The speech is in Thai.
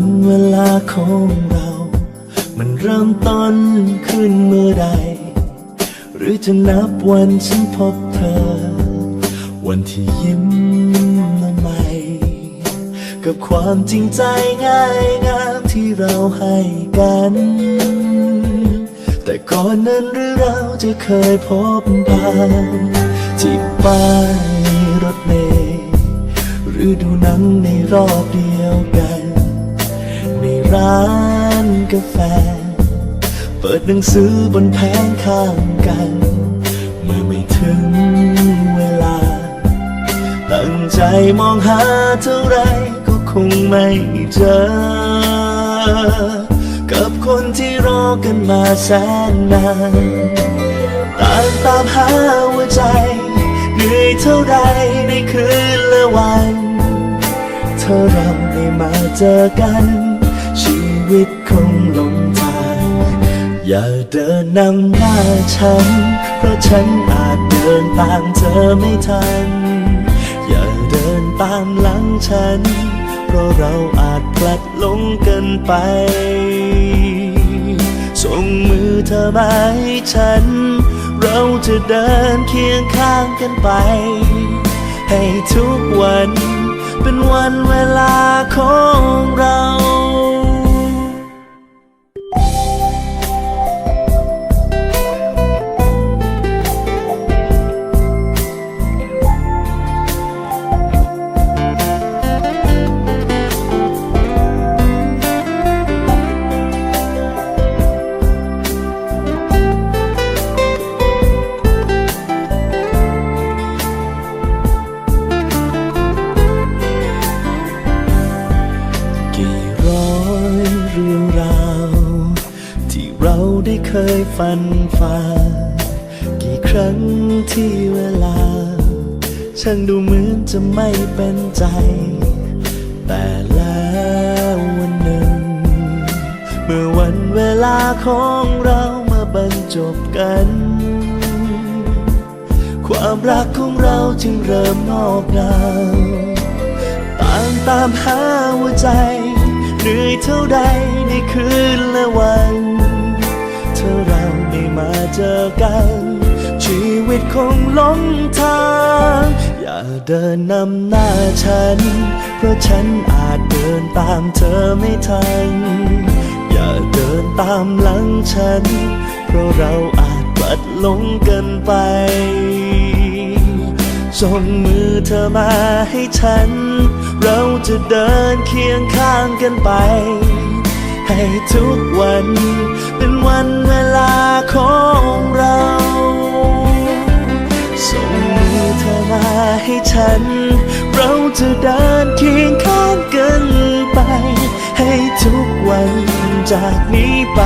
วันเวลาของเรา มันเริ่มต้นขึ้นเมื่อใด หรือจะนับวันฉันพบเธอ วันที่ยิ้มละไมกับความจริงใจง่ายงามที่เราให้กัน แต่ก่อนนั้นหรือเราจะเคยพบผ่านที่ป้ายรถเมล์หรือดูหนังในรอบเดียว ร้านกาแฟ เปิดหนังสือบนแผงข้างกัน เมื่อไม่ถึงเวลา ตั้งใจมองหาเท่าไรก็คงไม่เจอ กับคนที่รอกันมาแสนนานต่างตามหาหัวใจเหนื่อยเท่าไรในคืนและวัน เธอเราได้มาเจอกัน วิตคงหลงทางอย่าเดินนำหน้าฉัน เพราะฉันอาจเดินตามเธอไม่ทัน อย่าเดินตามหลังฉัน เพราะเราอาจพลัดหลงกันไป ส่งมือเธอมาให้ฉัน เราจะเดินเคียงข้างกันไป ให้ทุกวันเป็นวันเวลาของ เคยฝันฝ่ากี่ครั้งที่เวลา ช่างดูเหมือนจะไม่เป็นใจ แต่แล้ววันหนึ่ง เมื่อวันเวลาของเรามาบรรจบกัน ความรักของเราจึงเริ่มงอกงามต่างตามหาหัวใจเหนื่อยเท่าใดในคืนและวัน ม่มาเจอกัน ชีวิตคงหลงทาง อย่าเดินนำหน้าฉัน เพราะฉันอาจเดินตามเธอไม่ทัน อย่าเดินตามหลังฉัน เพราะเราอาจพลัดหลงกันไปส่งมือเธอมาให้ฉัน เราจะเดินเคียงข้างกันไป ให้ทุกวันเป็นวัน จะเดินเคียงข้างกันไป ให้ทุกวันจากนี้ไป